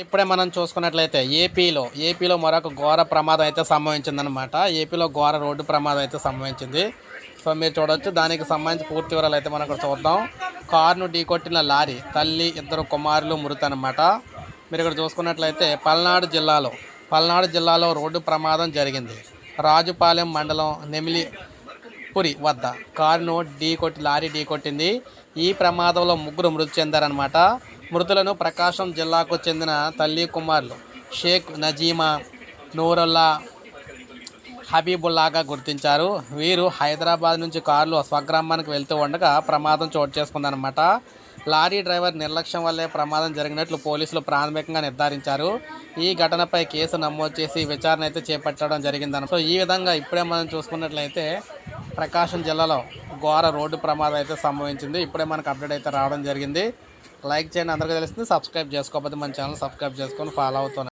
ఇప్పుడే మనం చూసుకున్నట్లయితే ఏపీలో ఏపీలో మరొక ఘోర ప్రమాదం అయితే సంభవించిందనమాట ఏపీలో ఘోర రోడ్డు ప్రమాదం అయితే సంభవించింది. సో మీరు చూడొచ్చు దానికి సంబంధించి పూర్తి వివరాలు అయితే మనం ఇక్కడ చూద్దాం. కారును ఢీకొట్టిన లారీ తల్లి ఇద్దరు కుమారులు మృతి అనమాట మీరు ఇక్కడ చూసుకున్నట్లయితే పల్నాడు జిల్లాలో పల్నాడు జిల్లాలో రోడ్డు ప్రమాదం జరిగింది. రాజుపాలెం మండలం నెమిలి పురి వద్ద కారును ఢీకొట్టి లారీ ఢీకొట్టింది. ఈ ప్రమాదంలో ముగ్గురు మృతి చెందారనమాట మృతులను ప్రకాశం జిల్లాకు చెందిన తల్లి కుమారులు షేక్ నజీమా నూరుల్లా హబీబుల్లాగా గుర్తించారు. వీరు హైదరాబాద్ నుంచి కారులో స్వగ్రామానికి వెళ్తూ ఉండగా ప్రమాదం చోటు చేసుకుందనమాట లారీ డ్రైవర్ నిర్లక్ష్యం వల్లే ప్రమాదం జరిగినట్లు పోలీసులు ప్రాథమికంగా నిర్ధారించారు. ఈ ఘటనపై కేసు నమోదు చేసి విచారణ అయితే చేపట్టడం జరిగిందన్న సో ఈ విధంగా ఇప్పుడే మనం చూసుకున్నట్లయితే ప్రకాశం జిల్లాలో ఘోర రోడ్డు ప్రమాదం అయితే సంభవించింది. ఇప్పుడే మనకు అప్డేట్ అయితే రావడం జరిగింది. లైక్ చేయండి అందరికీ తెలుస్తుంది. సబ్స్క్రైబ్ చేసుకోకపోతే మన ఛానల్ సబ్స్క్రైబ్ చేసుకొని ఫాలో అవుతున్నాను